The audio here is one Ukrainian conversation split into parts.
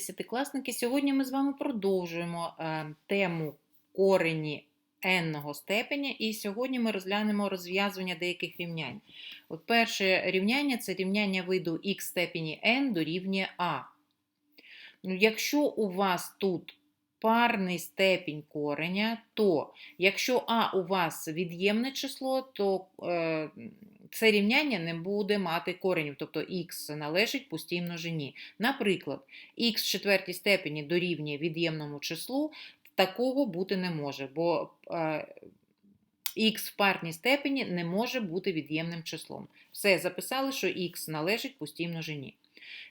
Десятикласники, сьогодні ми з вами продовжуємо е, тему корені n степеня, і сьогодні ми розглянемо розв'язування деяких рівнянь. От перше рівняння це рівняння виду x степені n дорівнює a. Ну, якщо у вас тут парний степінь кореня, то якщо а у вас від'ємне число, то е, це рівняння не буде мати коренів, тобто х належить пустій множині. Наприклад, х в четвертій степені дорівнює від'ємному числу, такого бути не може, бо е, х в парній степені не може бути від'ємним числом. Все, записали, що х належить пустій множині.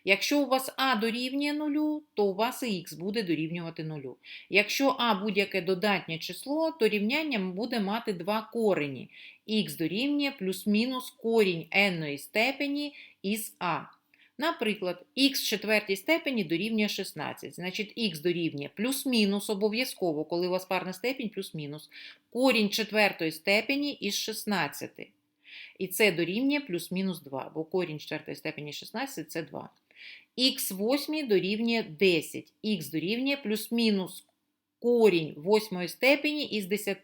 Якщо у вас а дорівнює нулю, то у вас і х буде дорівнювати нулю. Якщо а будь-яке додатнє число, то рівняння буде мати два корені. х дорівнює плюс-мінус корінь n степені із а. Наприклад, х в четвертій степені дорівнює 16. Значить, х дорівнює плюс-мінус обов'язково, коли у вас парна степінь плюс-мінус, корінь четвертої степені із 16. І це дорівнює плюс-мінус 2, бо корінь четвертої степені 16 це 2. Х восьмій дорівнює 10, х дорівнює плюс-мінус корінь восьмої степені із 10.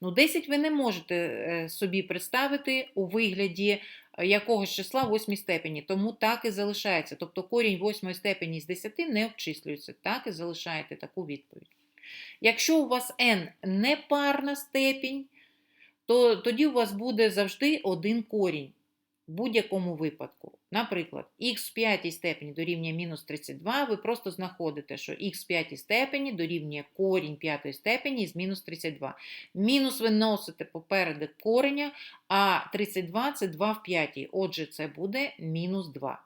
Ну, 10 ви не можете е, собі представити у вигляді е, якогось числа восьмій степені, тому так і залишається. Тобто корінь восьмої степені з 10 не обчислюється, так і залишаєте таку відповідь. Якщо у вас n непарна степінь, то тоді у вас буде завжди один корінь в будь-якому випадку. Наприклад, х в п'ятій степені дорівнює мінус 32, ви просто знаходите, що х в п'ятій степені дорівнює корінь п'ятої степені з мінус 32. Мінус ви носите попереду кореня, а 32 це 2 в п'ятій. Отже, це буде мінус 2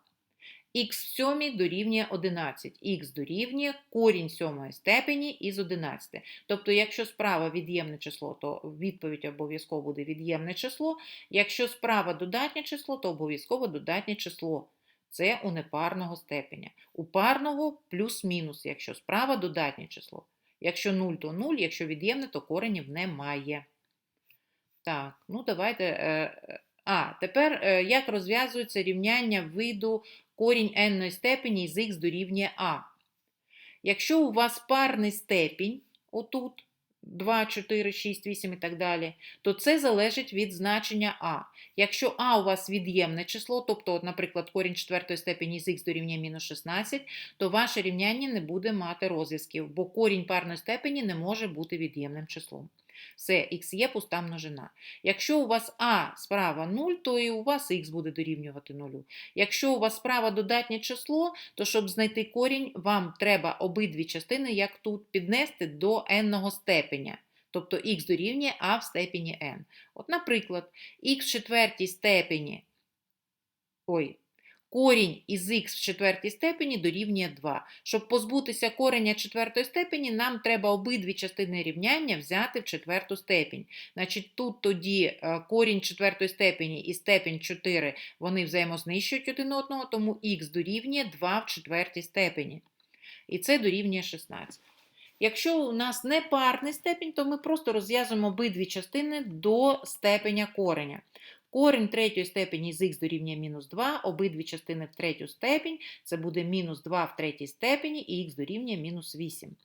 х в сьомій дорівнює 11, х дорівнює корінь сьомої степені із 11. Тобто, якщо справа від'ємне число, то відповідь обов'язково буде від'ємне число. Якщо справа додатнє число, то обов'язково додатнє число. Це у непарного степеня. У парного плюс-мінус, якщо справа додатнє число. Якщо 0, то 0, якщо від'ємне, то коренів немає. Так, ну давайте. Е, а, тепер е, як розв'язується рівняння виду корінь n степені з х дорівнює а. Якщо у вас парний степінь, отут 2, 4, 6, 8 і так далі, то це залежить від значення а. Якщо а у вас від'ємне число, тобто, от, наприклад, корінь четвертої степені з х дорівнює мінус 16, то ваше рівняння не буде мати розв'язків, бо корінь парної степені не може бути від'ємним числом. Все, х є пуста множина. Якщо у вас А справа 0, то і у вас х буде дорівнювати 0. Якщо у вас справа додатнє число, то щоб знайти корінь, вам треба обидві частини, як тут, піднести до n степеня. Тобто х дорівнює а в степені n. От, наприклад, х в четвертій степені. Ой, Корінь із х в четвертій степені дорівнює 2. Щоб позбутися кореня четвертої степені, нам треба обидві частини рівняння взяти в четверту степінь. Значить, Тут тоді е, корінь четвертої степені і степень 4 вони взаємознищують один одного, тому х дорівнює 2 в четвертій степені. І це дорівнює 16. Якщо у нас не парний степень, то ми просто розв'язуємо обидві частини до степеня кореня. Корінь третьої степені з х дорівнює мінус 2, обидві частини в третю степень, це буде мінус 2 в третій степені і х дорівнює мінус 8.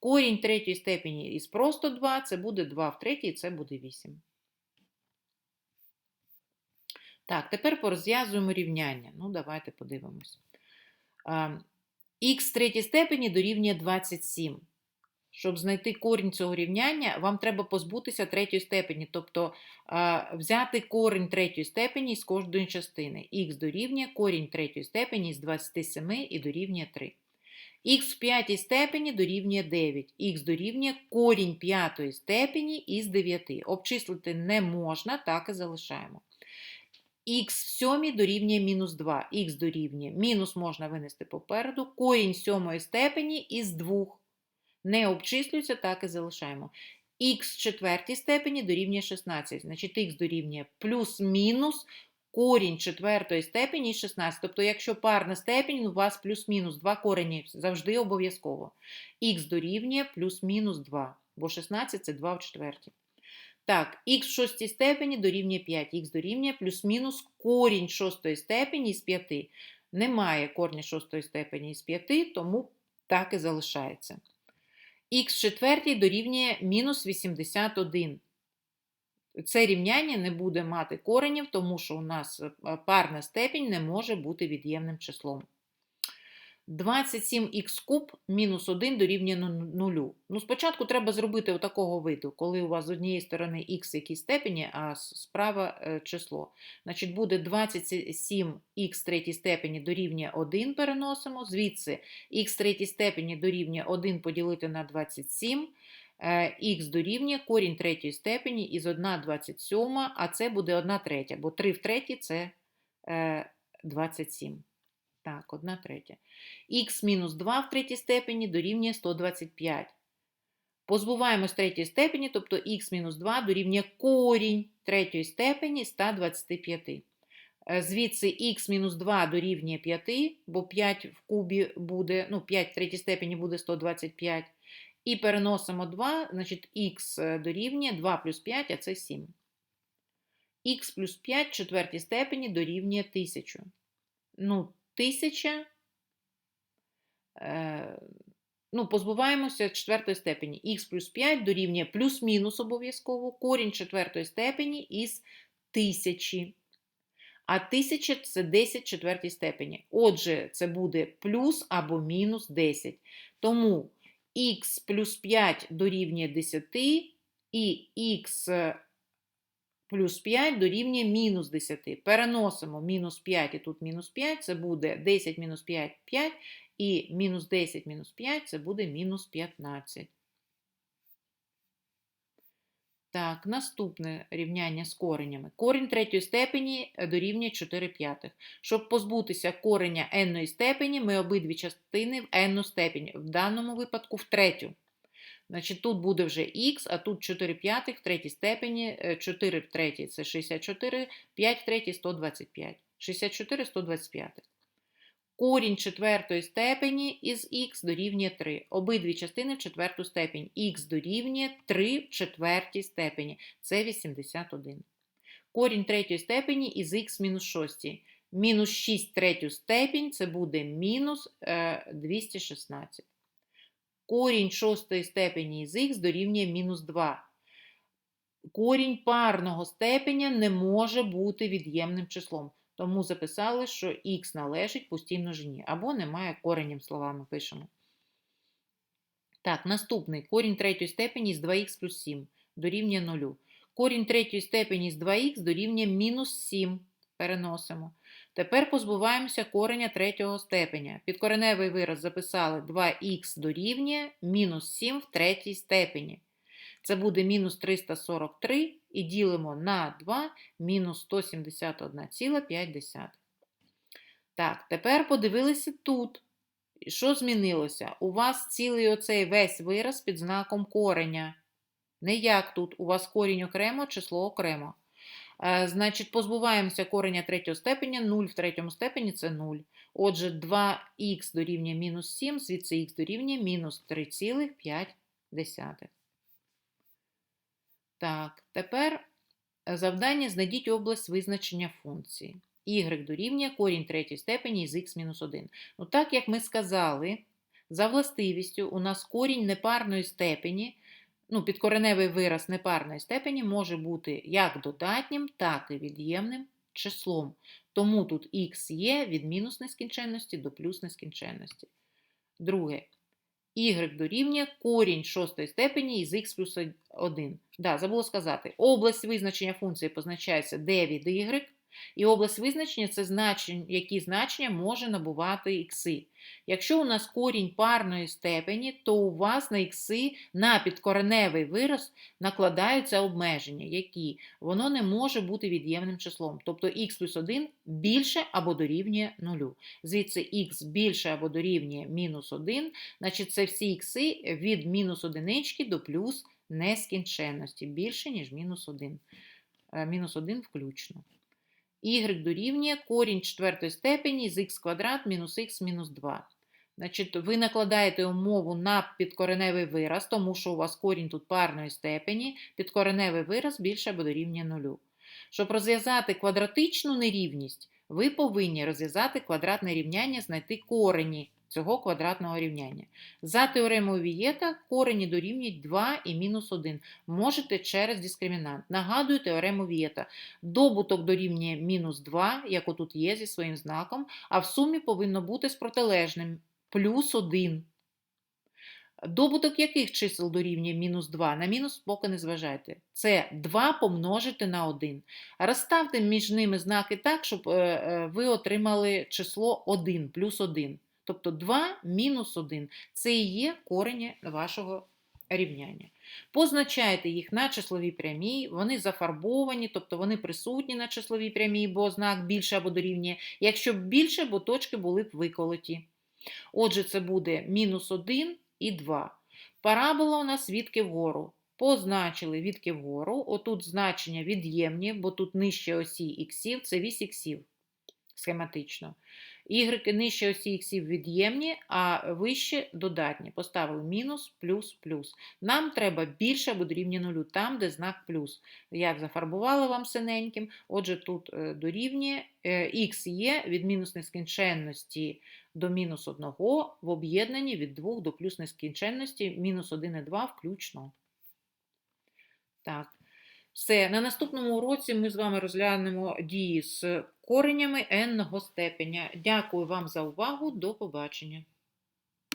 Корінь третьої степені із просто 2, це буде 2 в третій, це буде 8. Так, тепер порозв'язуємо рівняння. Ну, давайте подивимось. Х в третій степені дорівнює 27. Щоб знайти корінь цього рівняння, вам треба позбутися третьої степені, тобто взяти корінь третьої степені з кожної частини. Х дорівнює корінь третьої степені з 27 і дорівнює 3. Х в п'ятій степені дорівнює 9, х дорівнює корінь п'ятої степені із 9. Обчислити не можна, так і залишаємо. Х в сьомій дорівнює мінус 2, х дорівнює мінус можна винести попереду, корінь сьомої степені із 2 не обчислюється, так і залишаємо. Х в четвертій степені дорівнює 16. Значить, х дорівнює плюс-мінус корінь четвертої степені 16. Тобто, якщо парна степень, у вас плюс-мінус 2 корені завжди обов'язково. Х дорівнює плюс-мінус 2, бо 16 це 2 в четвертій. Так, х в шостій степені дорівнює 5, х дорівнює плюс-мінус корінь шостої степені з 5. Немає корня шостої степені з 5, тому так і залишається. Х четвертій дорівнює мінус 81. Це рівняння не буде мати коренів, тому що у нас е, парна степінь не може бути від'ємним числом. 27х куб мінус 1 дорівнює 0. Ну, спочатку треба зробити отакого виду, коли у вас з однієї сторони х якійсь степені, а справа е, число. Значить, буде 27х третій степені дорівнює 1 переносимо, звідси х третій степені дорівнює 1 поділити на 27, х дорівнює корінь третьої степені із 1 27, а це буде 1 третя, бо 3 в третій – це 27. Так, 1 третя. Х мінус 2 в третій степені дорівнює 125. Позбуваємось третьої степені, тобто х мінус 2 дорівнює корінь третьої степені 125. Е, звідси х мінус 2 дорівнює 5, бо 5 в кубі буде, ну, 5 в третій степені буде 125. І переносимо 2, значить х дорівнює 2 плюс 5, а це 7. х плюс 5 в четвертій степені дорівнює 1000. Ну, 1000, е, ну, позбуваємося четвертої степені. х плюс 5 дорівнює плюс-мінус обов'язково корінь четвертої степені із 1000. А 1000 – це 10 четвертій степені. Отже, це буде плюс або мінус 10. Тому х плюс 5 дорівнює 10, і х плюс 5 дорівнює мінус 10. Переносимо мінус 5 і тут мінус 5, це буде 10 мінус 5 – 5, і мінус 10 мінус 5 це буде мінус 15. Так, наступне рівняння з коренями. Корінь третьої степені дорівнює 4 п'ятих. Щоб позбутися кореня n степені, ми обидві частини в n степені, в даному випадку в третю. Значить, Тут буде вже х, а тут 4 п'ятих в третій степені, 4 в третій це 64, 5 в третій 125. 64 125. Корінь четвертої степені із х дорівнює 3. Обидві частини в четверту степень. х дорівнює 3 в четвертій степені. Це 81. Корінь третьої степені із х мінус 6. Мінус 6 третю степень це буде мінус 216. Корінь шостої степені із х дорівнює мінус 2. Корінь парного степеня не може бути від'ємним числом. Тому записали, що х належить постійно множині, або немає коренем словами пишемо. Так, наступний корінь третьої степені з 2х плюс 7 дорівнює 0. Корінь третьої степені з 2х дорівнює мінус 7. Переносимо. Тепер позбуваємося кореня третього степеня. Підкореневий вираз записали 2х дорівнює мінус 7 в третій степені. Це буде мінус 343 і ділимо на 2 мінус 171,5. Так, тепер подивилися тут. Що змінилося? У вас цілий оцей весь вираз під знаком кореня. Не як тут, у вас корінь окремо, число окремо. Значить, позбуваємося кореня третього степеня, 0 в третьому степені це 0. Отже, 2х дорівнює мінус 7, звідси х дорівнює мінус 3,5. Так, тепер завдання знайдіть область визначення функції. Y дорівнює корінь третьої степені з х-1. Ну, так як ми сказали, за властивістю у нас корінь непарної степені, ну, підкореневий вираз непарної степені може бути як додатнім, так і від'ємним числом. Тому тут х є від мінус нескінченності до плюс нескінченності. Друге, y дорівнює корінь шостої степені із х плюс 1. Да, забула сказати, область визначення функції позначається d від y, і область визначення це значення, які значення може набувати ікси. Якщо у нас корінь парної степені, то у вас на ікси на підкореневий вираз накладаються обмеження, які воно не може бути від'ємним числом. Тобто х плюс 1 більше або дорівнює 0. Звідси х більше або дорівнює мінус 1, значить це всі ікси від мінус одинички до плюс нескінченності, більше, ніж мінус 1. Е, мінус 1 включно y дорівнює корінь четвертої степені з х квадрат мінус х мінус 2. Значить, Ви накладаєте умову на підкореневий вираз, тому що у вас корінь тут парної степені, підкореневий вираз більше або дорівнює нулю. Щоб розв'язати квадратичну нерівність, ви повинні розв'язати квадратне рівняння, знайти корені цього квадратного рівняння. За теоремою Вієта корені дорівнюють 2 і мінус 1. Можете через дискримінант. Нагадую теорему Вієта. Добуток дорівнює мінус 2, як отут є зі своїм знаком, а в сумі повинно бути з протилежним плюс 1. Добуток яких чисел дорівнює мінус 2? На мінус поки не зважайте. Це 2 помножити на 1. Розставте між ними знаки так, щоб е, е, ви отримали число 1 плюс 1. Тобто 2 мінус 1. Це і є корені вашого рівняння. Позначайте їх на числовій прямій, вони зафарбовані, тобто вони присутні на числовій прямій, бо знак більше або дорівнює. Якщо б більше, бо точки були б виколоті. Отже, це буде мінус 1 і 2. Парабола у нас відки вгору. Позначили відки вгору. Отут значення від'ємні, бо тут нижче осі іксів, це вісь іксів схематично. Ігрики нижче осі іксів від'ємні, а вище додатні. Поставили мінус, плюс, плюс. Нам треба більше або дорівнює нулю, там, де знак плюс. Я зафарбувала вам синеньким. Отже, тут е, дорівнює х є від мінус нескінченності до мінус 1 в об'єднанні від 2 до плюс нескінченності мінус 1 і 2 включно. Так. Все, на наступному уроці ми з вами розглянемо дії з коренями n-го степеня. Дякую вам за увагу. До побачення.